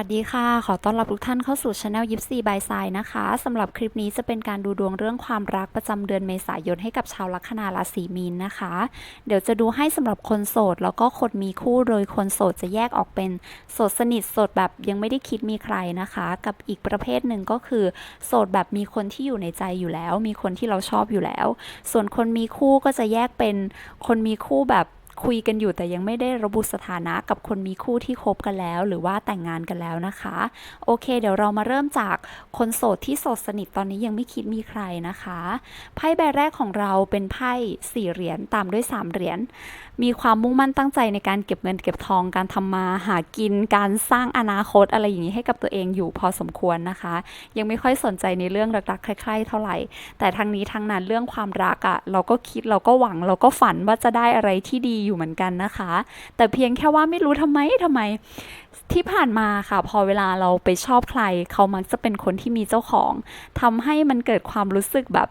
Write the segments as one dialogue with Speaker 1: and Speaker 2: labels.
Speaker 1: สวัสดีค่ะ ขอต้อนรับทุกท่านเข้าสู่ช anel ยิปซีบายไซนะคะสำหรับคลิปนี้จะเป็นการดูดวงเรื่องความรักประจำเดือนเมษายนให้กับชาวลัคนาราศีมีนนะคะ เดี๋ยวจะดูให้สำหรับคนโสด แล้วก็คนมีคู่โดยคนโสดจะแยกออกเป็นโสดสนิทโสดแบบยังไม่ได้คิดมีใครนะคะ กับอีกประเภทหนึ่งก็คือโสดแบบมีคนที่อยู่ในใจอยู่แล้ว มีคนที่เราชอบอยู่แล้ว ส่วนคนมีคู่ก็จะแยกเป็นคนมีคู่แบบ คุยกันอยู่แต่ยังไม่ได้ระบุสถานะกับคนมีคู่ที่คบกันแล้ว หรือว่าแต่งงานกันแล้วนะคะ โอเค เดี๋ยวเรามาเริ่มจากคนโสดที่โสดสนิทตอนนี้ยังไม่คิดมีใครนะคะไพ่ใบแรกของเราเป็นไพ่สี่เหรียญตามด้วยสามเหรียญมีความมุ่งมั่นตั้งใจในการเก็บเงินเก็บทองการทำมาหากิน การสร้างอนาคตอะไรอย่างนี้ให้กับตัวเองอยู่พอสมควรนะคะ ยังไม่ค่อยสนใจในเรื่องรักๆใครๆเท่าไหร่ แต่ทางนี้ทางนั้นเรื่องความรักอะ่ะเราก็คิดเราก็หวังเราก็ฝันว่าจะได้อะไรที่ดีอยู่เหมือนกันนะคะ แต่เพียงแค่ว่าไม่รู้ทำไมทำไม ที่ผ่านมาค่ะ พอเวลาเราไปชอบใคร เขามักจะเป็นคนที่มีเจ้าของทำให้มันเกิดความรู้สึกแบบ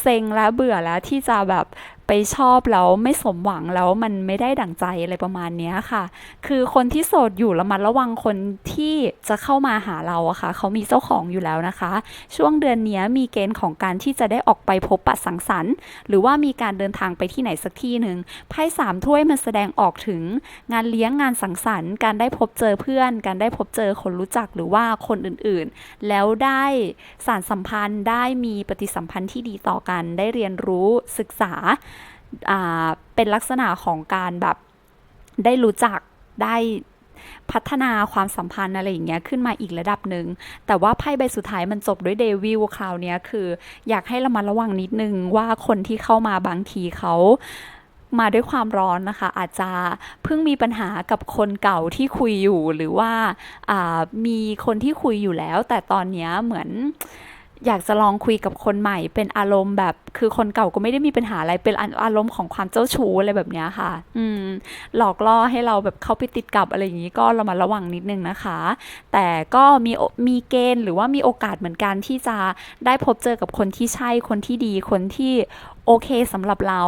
Speaker 1: เซ็งและเบื่อแล้วที่จะแบบไปชอบแล้วไม่สมหวังแล้วมันไม่ได้ดั่งใจอะไรประมาณนี้ค่ะ คือคนที่โสดอยู่ระมัดระวังคนที่จะเข้ามาหาเราอะค่ะ เขามีเจ้าของอยู่แล้วนะคะ ช่วงเดือนนี้มีเกณฑ์ของการที่จะได้ออกไปพบปะสังสรรค์ หรือว่ามีการเดินทางไปที่ไหนสักที่หนึ่งไพ่สามถ้วยมันแสดงออกถึง งานเลี้ยงงานสังสรรค์ การได้พบเจอเพื่อนการได้พบเจอคนรู้จักหรือว่าคนอื่นๆ แล้วได้สารสัมพันธ์ได้มีปฏิสัมพันธ์ที่ดีต่อกัน ได้เรียนรู้ศึกษาเป็นลักษณะของการแบบได้รู้จักได้พัฒนาความสัมพันธ์อะไรอย่างเงี้ยขึ้นมาอีกระดับหนึ่ง แต่ว่าไพ่ใบสุดท้ายมันจบด้วยเดวิลคราวเนี้ยคือ อยากให้ระมัดระวังนิดนึงว่าคนที่เข้ามาบางทีเขา มาด้วยความร้อนนะคะ อาจจะเพิ่งมีปัญหากับคนเก่าที่คุยอยู่หรือว่าามีคนที่คุยอยู่แล้ว แต่ตอนนี้เหมือนอยากจะลองคุยกับคนใหม่เป็นอารมณ์แบบ คือคนเก่าก็ไม่ได้มีปัญหาอะไรเป็นอารมณ์ของความเจ้าชู้อะไรแบบนี้ค่ะ อืม หลอกล่อให้เราแบบเข้าไปติดกับอะไรอย่างนี้ก็เรามาระวังนิดนึงนะคะ แต่ก็มีมีเกณฑ์หรือว่ามีโอกาสเหมือนกันที่จะได้พบเจอกับคนที่ใช่คนที่ดีคนที่โอเคสำหรับเรา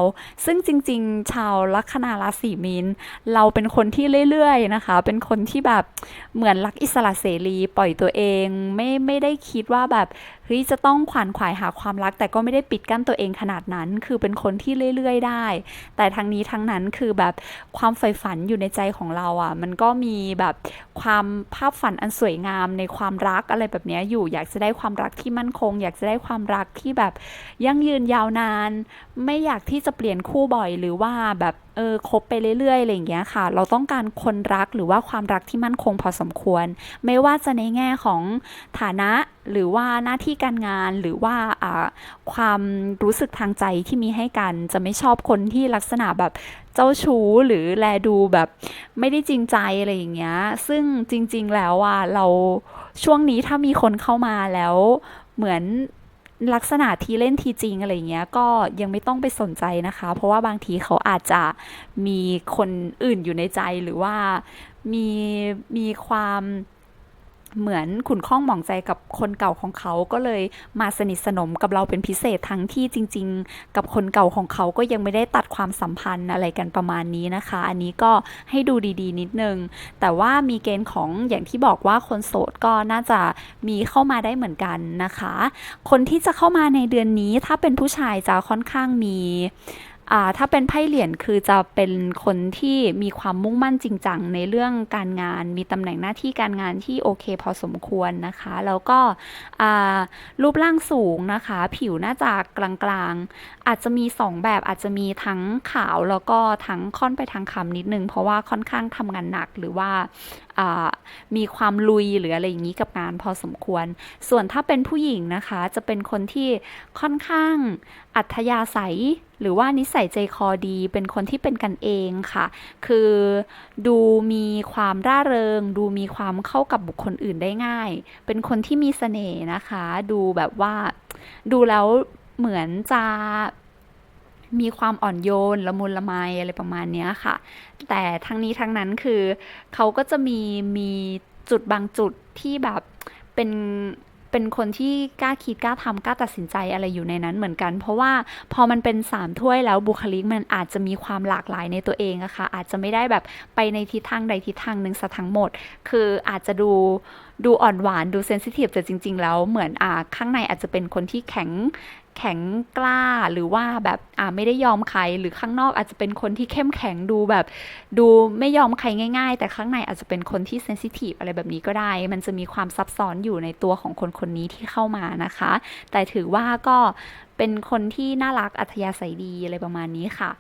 Speaker 1: ซึ่งจริง ๆ ชาวลัคนาราศีมีนเราเป็นคนที่เรื่อยๆนะคะ เป็นคนที่แบบเหมือนรักอิสระเสรีปล่อยตัวเอง ไม่ไม่ได้คิดว่าแบบเฮ้ยจะต้องขวานขวายหาความรัก แต่ก็ไม่ได้ปิดกั้นตัวเองขนาดนั้น คือเป็นคนที่เรื่อยๆได้ แต่ทั้งนี้ทั้งนั้นคือแบบความใฝ่ฝันอยู่ในใจของเราอะ่ะ มันก็มีแบบ ความภาพฝันอันสวยงามในความรักอะไรแบบนี้อยู่ อยากจะได้ความรักที่มั่นคง อยากจะได้ความรักที่แบบยั่งยืนยาวนาน ไม่อยากที่จะเปลี่ยนคู่บ่อยหรือว่าแบบเออคบไปเรื่อยๆอะไรอย่างเงี้ยค่ะ เราต้องการคนรักหรือว่าความรักที่มั่นคงพอสมควร ไม่ว่าจะในแง่ของฐานะหรือว่าหน้าที่การงานหรือว่าอ่าความรู้สึกทางใจที่มีให้กัน จะไม่ชอบคนที่ลักษณะแบบ เจ้าชู้หรือแลดูแบบไม่ได้จริงใจอะไรอย่างเงี้ย ซึ่งจริง ๆ แล้วอะเราช่วงนี้ถ้ามีคนเข้ามาแล้วเหมือนลักษณะทีเล่นทีจริงอะไรเงี้ยก็ยังไม่ต้องไปสนใจนะคะ เพราะว่าบางทีเขาอาจจะมีคนอื่นอยู่ในใจหรือว่ามีมีความ เหมือนขุนข้องหมองใจกับคนเก่าของเขาก็เลยมาสนิทสนมกับเราเป็นพิเศษทั้งที่จริง ๆ กับคนเก่าของเขาก็ยังไม่ได้ตัดความสัมพันธ์อะไรกันประมาณนี้นะคะ อันนี้ก็ให้ดูดีๆ นิดนึง แต่ว่ามีเกณฑ์ของอย่างที่บอกว่าคนโสดก็น่าจะมีเข้ามาได้เหมือนกันนะคะ คนที่จะเข้ามาในเดือนนี้ถ้าเป็นผู้ชายจะค่อนข้างมี ถ้าเป็นไพ่เหรียญคือจะเป็นคนที่มีความมุ่งมั่นจริงจังในเรื่องการงาน มีตำแหน่งหน้าที่การงานที่โอเคพอสมควรนะคะ แล้วก็รูปร่างสูงนะคะ ผิวน่าจะกลางๆ อาจจะมีสองแบบอาจจะมีทั้งขาวแล้วก็ทั้งค่อนไปทางคำนิดนึง เพราะว่าค่อนข้างทำงานหนักหรือว่า มีความลุยหรืออะไรอย่างนี้กับงานพอสมควร ส่วนถ้าเป็นผู้หญิงนะคะ จะเป็นคนที่ค่อนข้างอัธยาศัยหรือว่านิสัยใจคอดี เป็นคนที่เป็นกันเองค่ะ คือดูมีความร่าเริง ดูมีความเข้ากับบุคคลอื่นได้ง่าย เป็นคนที่มีเสน่ห์นะคะ ดูแบบว่า ดูแล้วเหมือนจะ มีความอ่อนโยนละมุนละไมอะไรประมาณนี้ค่ะ แต่ทั้งนี้ทั้งนั้นคือเขาก็จะมีมีจุดบางจุดที่แบบเป็นเป็นคนที่กล้าคิดกล้าทำกล้าตัดสินใจอะไรอยู่ในนั้นเหมือนกัน เพราะว่าพอมันเป็นสามถ้วยแล้วบุคลิกมันอาจจะมีความหลากหลายในตัวเองอะค่ะอาจจะไม่ได้แบบไปในทิศทางใดทิศทางหนึ่งซะทั้งหมด คืออาจจะดูดูอ่อนหวานดูเซนซิทีฟแต่จริง ๆ แล้วเหมือนอ่าข้างในอาจจะเป็นคนที่แข็ง แข็งกล้าหรือว่าแบบอ่าไม่ได้ยอมใครหรือข้างนอกอาจจะเป็นคนที่เข้มแข็งดูแบบ ดูไม่ยอมใครง่าย ๆ แต่ข้างในอาจจะเป็นคนที่เซนซิทีฟอะไรแบบนี้ก็ได้ มันจะมีความซับซ้อนอยู่ในตัวของคนคนนี้ที่เข้ามานะคะ แต่ถือว่าก็เป็นคนที่น่ารักอัธยาศัยดีอะไรประมาณนี้ค่ะ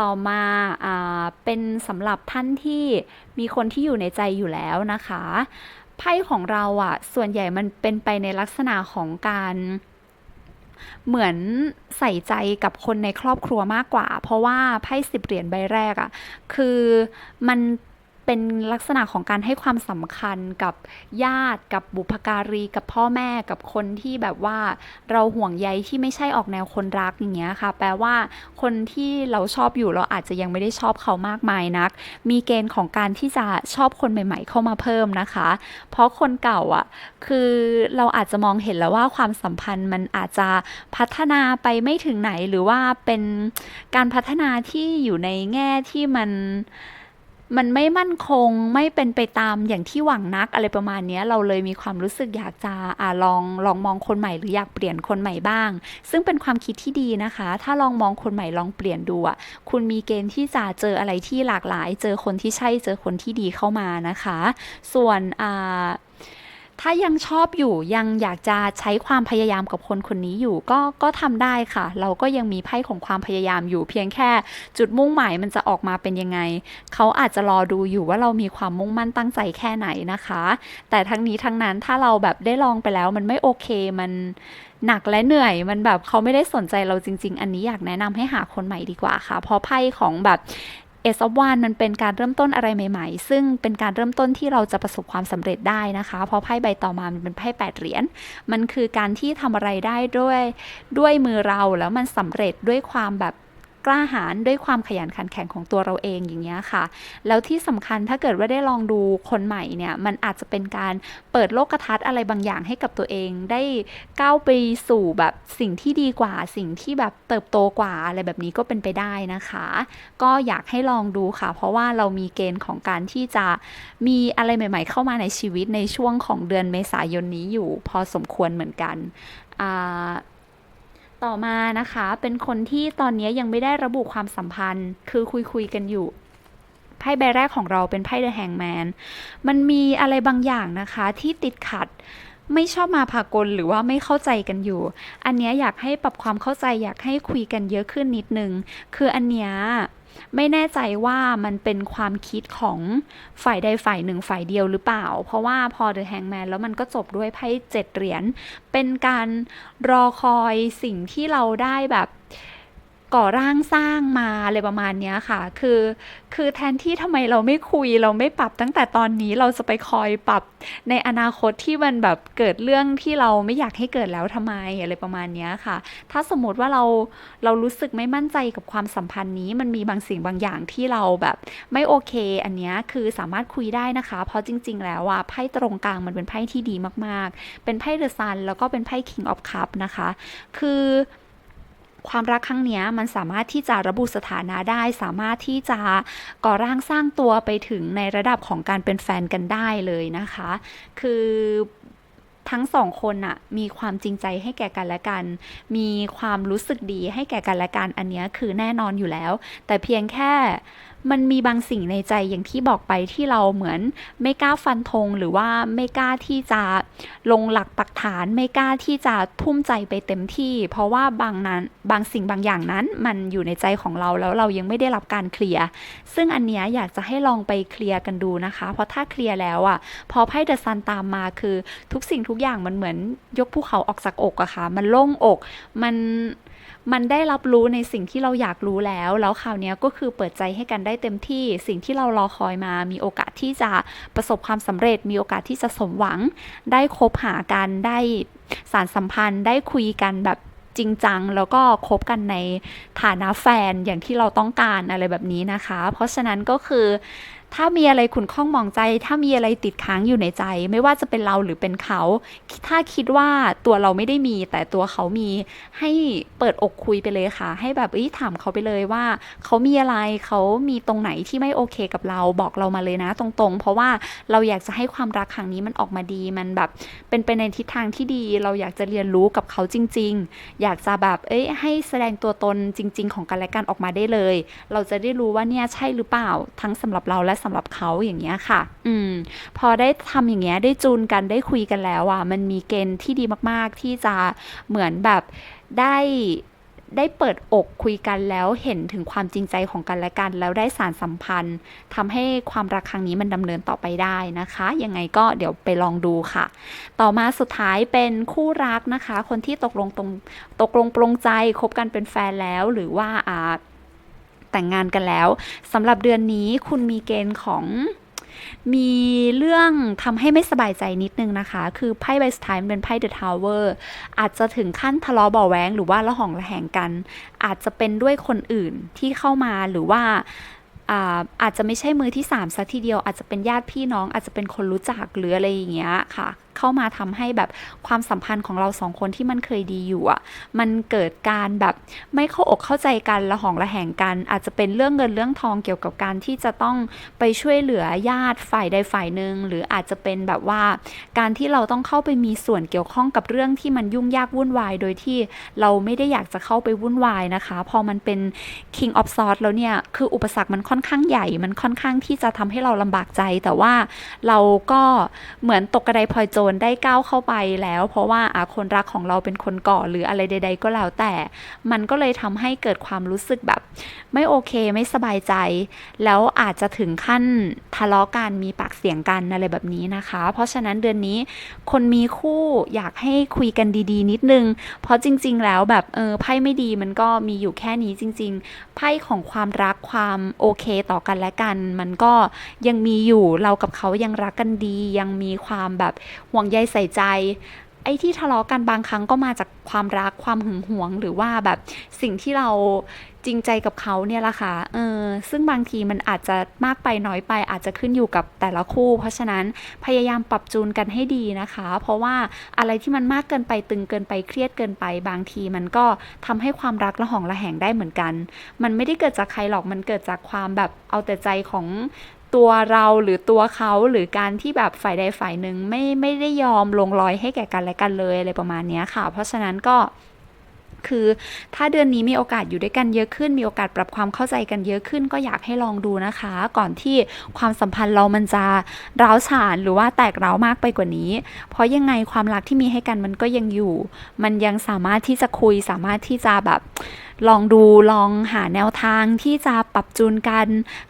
Speaker 1: ต่อมาอ่าเป็นสำหรับท่านที่มีคนที่อยู่ในใจอยู่แล้วนะคะ ไพ่ของเราอะส่วนใหญ่มันเป็นไปในลักษณะของการ เหมือนใส่ใจกับคนในครอบครัวมากกว่า เพราะว่าไพ่สิบเหรียญใบแรกอะคือมัน เป็นลักษณะของการให้ความสำคัญกับญาติกับบุพการี กับพ่อแม่กับคนที่แบบว่าเราห่วงใยที่ไม่ใช่ออกแนวคนรักอย่างเงี้ยค่ะ แปลว่าคนที่เราชอบอยู่เราอาจจะยังไม่ได้ชอบเขามากมายนัก มีเกณฑ์ของการที่จะชอบคนใหม่ ๆ เข้ามาเพิ่มนะคะ เพราะคนเก่าอะ คือเราอาจจะมองเห็นแล้วว่าความสัมพันธ์มันอาจจะพัฒนาไปไม่ถึงไหนหรือว่าเป็นการพัฒนาที่อยู่ในแง่ที่มัน มันไม่มั่นคงไม่เป็นไปตามอย่างที่หวังนักอะไรประมาณนี้เราเลยมีความรู้สึกอยากจะอ่าลองลองมองคนใหม่หรืออยากเปลี่ยนคนใหม่บ้าง ซึ่งเป็นความคิดที่ดีนะคะ ถ้าลองมองคนใหม่ลองเปลี่ยนดูอะคุณมีเกณฑ์ที่จะเจออะไรที่หลากหลาย เจอคนที่ใช่เจอคนที่ดีเข้ามานะคะ ส่วนอ่า ถ้ายังชอบอยู่ยังอยากจะใช้ความพยายามกับคนคนนี้อยู่ ก็ก็ทำได้ค่ะ เราก็ยังมีไพ่ของความพยายามอยู่ เพียงแค่จุดมุ่งหมายมันจะออกมาเป็นยังไง เขาอาจจะรอดูอยู่ว่าเรามีความมุ่งมั่นตั้งใจแค่ไหนนะคะ แต่ทั้งนี้ทั้งนั้นถ้าเราแบบได้ลองไปแล้วมันไม่โอเคมันหนักและเหนื่อยมันแบบเขาไม่ได้สนใจเราจริง ๆ อันนี้อยากแนะนำให้หาคนใหม่ดีกว่าค่ะ เพราะไพ่ของแบบ เอสวานมันเป็นการเริ่มต้นอะไรใหม่ๆ ซึ่งเป็นการเริ่มต้นที่เราจะประสบความสำเร็จได้นะคะ เพราะไพ่ใบต่อมามันเป็นไพ่แปดเหรียญ มันคือการที่ทำอะไรได้ด้วยด้วยมือเราแล้วมันสำเร็จด้วยความแบบ กล้าหาญด้วยความขยันขันแข็งของตัวเราเองอย่างเงี้ยค่ะ แล้วที่สำคัญถ้าเกิดว่าได้ลองดูคนใหม่เนี่ยมันอาจจะเป็นการเปิดโลกทัศน์อะไรบางอย่างให้กับตัวเองได้ก้าวไปสู่แบบสิ่งที่ดีกว่า สิ่งที่แบบเติบโตกว่าอะไรแบบนี้ก็เป็นไปได้นะคะ ก็อยากให้ลองดูค่ะ เพราะว่าเรามีเกณฑ์ของการที่จะมีอะไรใหม่ ๆ เข้ามาในชีวิตในช่วงของเดือนเมษายนนี้อยู่พอสมควรเหมือนกันอ่า ต่อมานะคะ เป็นคนที่ตอนนี้ยังไม่ได้ระบุความสัมพันธ์ คือคุยคุยกันอยู่ไพ่ใบแรกของเราเป็นไพ่เดอะแฮงแมนมันมีอะไรบางอย่างนะคะที่ติดขัดไม่ชอบมาพากลหรือว่าไม่เข้าใจกันอยู่ อันนี้อยากให้ปรับความเข้าใจอยากให้คุยกันเยอะขึ้นนิดนึง คืออันเนี้ย ไม่แน่ใจว่ามันเป็นความคิดของฝ่ายใดฝ่ายหนึ่งฝ่ายเดียวหรือเปล่า เพราะว่าพอ The Hangman แล้วมันก็จบด้วยไพ่เจ็ดเหรียญ เป็นการรอคอยสิ่งที่เราได้แบบ ก่อร่างสร้างมาอะไรประมาณนี้ค่ะ คือ คือแทนที่ทำไมเราไม่คุยเราไม่ปรับตั้งแต่ตอนนี้เราจะไปคอยปรับในอนาคตที่มันแบบเกิดเรื่องที่เราไม่อยากให้เกิดแล้วทำไมอะไรประมาณนี้ค่ะ ถ้าสมมติว่าเราเรารู้สึกไม่มั่นใจกับความสัมพันธ์นี้ มันมีบางสิ่งบางอย่างที่เราแบบไม่โอเค อันนี้คือสามารถคุยได้นะคะ เพราะจริง ๆ แล้วอะไพ่ตรงกลางมันเป็นไพ่ที่ดีมากๆ เป็นไพ่เดอะซันแล้วก็เป็นไพ่ King of Cup นะคะ คือ ความรักครั้งนี้มันสามารถที่จะระบุสถานะได้ สามารถที่จะก่อร่างสร้างตัวไปถึงในระดับของการเป็นแฟนกันได้เลยนะคะ คือทั้งสองคนอะมีความจริงใจให้แก่กันและกัน มีความรู้สึกดีให้แก่กันและกัน อันนี้คือแน่นอนอยู่แล้ว แต่เพียงแค่ มันมีบางสิ่งในใจอย่างที่บอกไปที่เราเหมือนไม่กล้าฟันธงหรือว่าไม่กล้าที่จะลงหลักปักฐานไม่กล้าที่จะทุ่มใจไปเต็มที่ เพราะว่าบางนั้นบางสิ่งบางอย่างนั้น มันอยู่ในใจของเราแล้วเรายังไม่ได้รับการเคลียร์ซึ่งอันเนี้ยอยากจะให้ลองไปเคลียร์กันดูนะคะ เพราะถ้าเคลียร์แล้วอะพอไพ่เดอะซันตามมาคือทุกสิ่งทุกอย่างมันเหมือนยกภูเขาออกจากอกอะค่ะมันโล่งอกมัน มันได้รับรู้ในสิ่งที่เราอยากรู้แล้ว แล้วคราวนี้ก็คือเปิดใจให้กันได้เต็มที่สิ่งที่เรารอคอยมา มีโอกาสที่จะประสบความสำเร็จ มีโอกาสที่จะสมหวัง ได้คบหากันได้สารสัมพันธ์ ได้คุยกันแบบจริงจัง แล้วก็คบกันในฐานะแฟนอย่างที่เราต้องการอะไรแบบนี้นะคะ เพราะฉะนั้นก็คือ ถ้ามีอะไรขุนข้องมองใจ ถ้ามีอะไรติดค้างอยู่ในใจ ไม่ว่าจะเป็นเราหรือเป็นเขา ถ้าคิดว่าตัวเราไม่ได้มี แต่ตัวเขามีให้เปิดอกคุยไปเลยค่ะ ให้แบบเอ้ยถามเขาไปเลยว่า เขามีอะไรเขามีตรงไหนที่ไม่โอเคกับเราบอกเรามาเลยนะ ตรงๆ เพราะว่าเราอยากจะให้ความรักครั้งนี้มันออกมาดีมันแบบ เป็นไปในทิศทางที่ดี เราอยากจะเรียนรู้กับเขาจริง ๆ อยากจะแบบเอ้ยให้แสดงตัวตนจริง ๆ ของกันและกันออกมาได้เลย เราจะได้รู้ว่าเนี่ยใช่หรือเปล่าทั้งสำหรับเราและสำหรับเขาอย่างเงี้ยค่ะ อืม พอได้ทำอย่างเงี้ยได้จูนกันได้คุยกันแล้วอะ มันมีเกณฑ์ที่ดีมาก ๆ ที่จะเหมือนแบบได้ได้เปิดอกคุยกันแล้วเห็นถึงความจริงใจของกันและกัน แล้วได้สารสัมพันธ์ทำให้ความรักครั้งนี้มันดำเนินต่อไปได้นะคะ ยังไงก็เดี๋ยวไปลองดูค่ะ ต่อมาสุดท้ายเป็นคู่รักนะคะ คนที่ตกลงตรงตกลงปรงใจคบกันเป็นแฟนแล้วหรือว่าอ่า แต่งงานกันแล้วสำหรับเดือนนี้คุณมีเกณฑ์ของมีเรื่องทำให้ไม่สบายใจนิดนึงนะคะ คือไพ่ใบสุดท้ายมันเป็นไพ่ The Tower อร์อาจจะถึงขั้นทะเลาะเบาแวงหรือว่าระหองระแหงกัน อาจจะเป็นด้วยคนอื่นที่เข้ามาหรือว่าอ่าอาจจะไม่ใช่มือที่สามซะทีเดียวอาจจะเป็นญาติพี่น้องอาจจะเป็นคนรู้จักหรืออะไรอย่างเงี้ยค่ะเข้ามาทำให้แบบความสัมพันธ์ของเราสองคนที่มันเคยดีอยู่อะมันเกิดการแบบไม่เข้าอกเข้าใจกันระหองระแหงกัน อาจจะเป็นเรื่องเงินเรื่องทองเกี่ยวกับการที่จะต้องไปช่วยเหลือญาติฝ่ายใดฝ่ายหนึ่งหรืออาจจะเป็นแบบว่า การที่เราต้องเข้าไปมีส่วนเกี่ยวข้องกับเรื่องที่มันยุ่งยากวุ่นวาย โดยที่เราไม่ได้อยากจะเข้าไปวุ่นวายนะคะ พอมันเป็น King of Swords แล้วเนี่ยคืออุปสรรคมันค่อนข้างใหญ่ มันค่อนข้างที่จะทำให้เราลำบากใจ แต่ว่าเราก็เหมือนตกกระไดพลอยโจรได้ก้าวเข้าไปแล้ว เพราะว่าอาคนรักของเราเป็นคนก่อหรืออะไรใด ๆ ก็แล้วแต่ มันก็เลยทำให้เกิดความรู้สึกแบบ ไม่โอเคไม่สบายใจ แล้วอาจจะถึงขั้นทะเลาะกันมีปากเสียงกันอะไรแบบนี้นะคะ เพราะฉะนั้นเดือนนี้คนมีคู่อยากให้คุยกันดี ๆ นิดนึง เพราะจริง ๆ แล้วแบบเออไพ่ไม่ดีมันก็มีอยู่แค่นี้จริง ๆ ไพ่ของความรักความโอเคต่อกันและกัน มันก็ยังมีอยู่เรากับเขายังรักกันดี ยังมีความแบบห่วงใยใส่ใจ ไอ้ที่ทะเลาะกันบางครั้งก็มาจากความรักความหึงหวง หรือว่าแบบสิ่งที่เราจริงใจกับเขาเนี่ยละค่ะเออซึ่งบางทีมันอาจจะมากไปน้อยไปอาจจะขึ้นอยู่กับแต่ละคู่ เพราะฉะนั้นพยายามปรับจูนกันให้ดีนะคะ เพราะว่าอะไรที่มันมากเกินไปตึงเกินไปเครียดเกินไป บางทีมันก็ทำให้ความรักระหองระแหงได้เหมือนกัน มันไม่ได้เกิดจากใครหรอกมันเกิดจากความแบบเอาแต่ใจของ ตัวเราหรือตัวเขาหรือการที่แบบฝ่ายใดฝ่ายหนึ่งไม่ไม่ได้ยอมลงรอยให้แก่กันและกันเลยอะไรประมาณนี้ค่ะ เพราะฉะนั้นก็คือถ้าเดือนนี้มีโอกาสอยู่ด้วยกันเยอะขึ้น มีโอกาสปรับความเข้าใจกันเยอะขึ้น ก็อยากให้ลองดูนะคะ ก่อนที่ความสัมพันธ์เรามันจะร้าวฉานหรือว่าแตกร้าวมากไปกว่านี้ เพราะยังไงความรักที่มีให้กันมันก็ยังอยู่ มันยังสามารถที่จะคุยสามารถที่จะแบบลองดูลองหาแนวทางที่จะปรับจูนกัน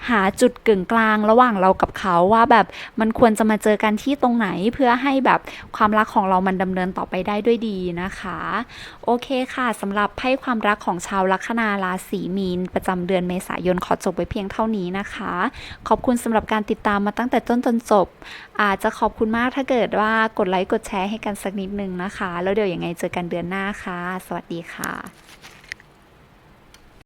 Speaker 1: หาจุดกึ่งกลางระหว่างเรากับเขาว่าแบบมันควรจะมาเจอกันที่ตรงไหนเพื่อให้แบบความรักของเรามันดำเนินต่อไปได้ด้วยดีนะคะ โอเคค่ะสำหรับไพ่ความรักของชาวลัคนาราศีมีน ประจำเดือนเมษายนขอจบไว้เพียงเท่านี้นะคะ ขอบคุณสำหรับการติดตามมาตั้งแต่ต้นจนจบ อาจจะขอบคุณมากถ้าเกิดว่ากดไลค์กดแชร์ให้กันสักนิดนึงนะคะ แล้วเดี๋ยวยังไงเจอกันเดือนหน้าค่ะ สวัสดีค่ะ